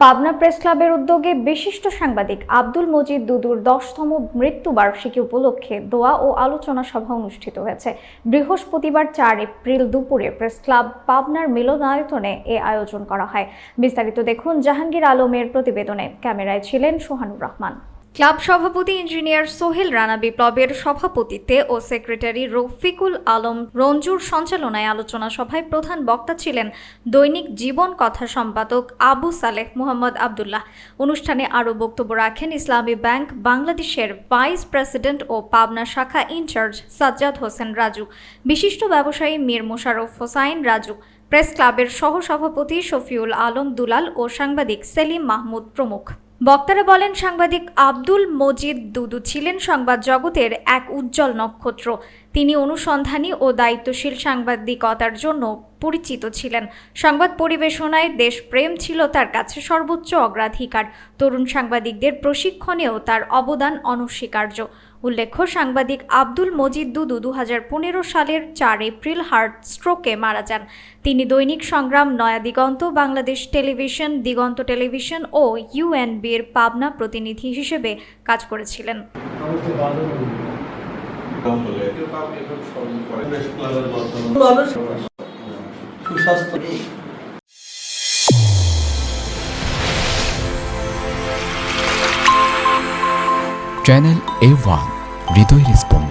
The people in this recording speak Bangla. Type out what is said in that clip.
পাবনা প্রেস ক্লাবের উদ্যোগে বিশিষ্ট সাংবাদিক আব্দুল মজিদ দুদুর দশতম মৃত্যুবার্ষিকী উপলক্ষে দোয়া ও আলোচনা সভা অনুষ্ঠিত হয়েছে। বৃহস্পতিবার চার এপ্রিল দুপুরে প্রেস ক্লাব পাবনার মিলনায়তনে এ আয়োজন করা হয়। বিস্তারিত দেখুন জাহাঙ্গীর আলমের প্রতিবেদনে। ক্যামেরায় ছিলেন সোহানুর রহমান। ক্লাব সভাপতি ইঞ্জিনিয়ার সোহেল রানা বিপ্লবের সভাপতিত্বে ও সেক্রেটারি রফিকুল আলম রঞ্জুর সঞ্চালনায় আলোচনা সভায় প্রধান বক্তা ছিলেন দৈনিক জীবন কথা সম্পাদক আবু সালেহ মোহাম্মদ আবদুল্লাহ। অনুষ্ঠানে আরও বক্তব্য রাখেন ইসলামী ব্যাংক, বাংলাদেশের ভাইস প্রেসিডেন্ট ও পাবনা শাখা ইনচার্জ সাজ্জাদ হোসেন রাজু, বিশিষ্ট ব্যবসায়ী মীর মোশাররফ হোসাইন রাজু, প্রেস ক্লাবের সহসভাপতি শফিউল আলম দুলাল ও সাংবাদিক সেলিম মাহমুদ প্রমুখ। বক্তারা বলেন, সাংবাদিক আব্দুল মজিদ দুদু ছিলেন সংবাদ জগতের এক উজ্জ্বল নক্ষত্র। তিনি অনুসন্ধানী ও দায়িত্বশীল সাংবাদিকতার জন্য পরিচিত ছিলেন। সংবাদ পরিবেশনায় দেশপ্রেম ছিল তার কাছে সর্বোচ্চ অগ্রাধিকার। তরুণ সাংবাদিকদের প্রশিক্ষণেও তার অবদান অনস্বীকার্য। উল্লেখ্য, সাংবাদিক আব্দুল মজিদ দুদু দু হাজার পনেরো সালের চার এপ্রিল হার্ট স্ট্রোকে মারা যান। তিনি দৈনিক সংগ্রাম, নয়া দিগন্ত, বাংলাদেশ টেলিভিশন, দিগন্ত টেলিভিশন ও ইউএনবির পাবনা প্রতিনিধি হিসেবে কাজ করেছিলেন। চ্যানেল এ ওয়ান হৃদয় স্পন্দন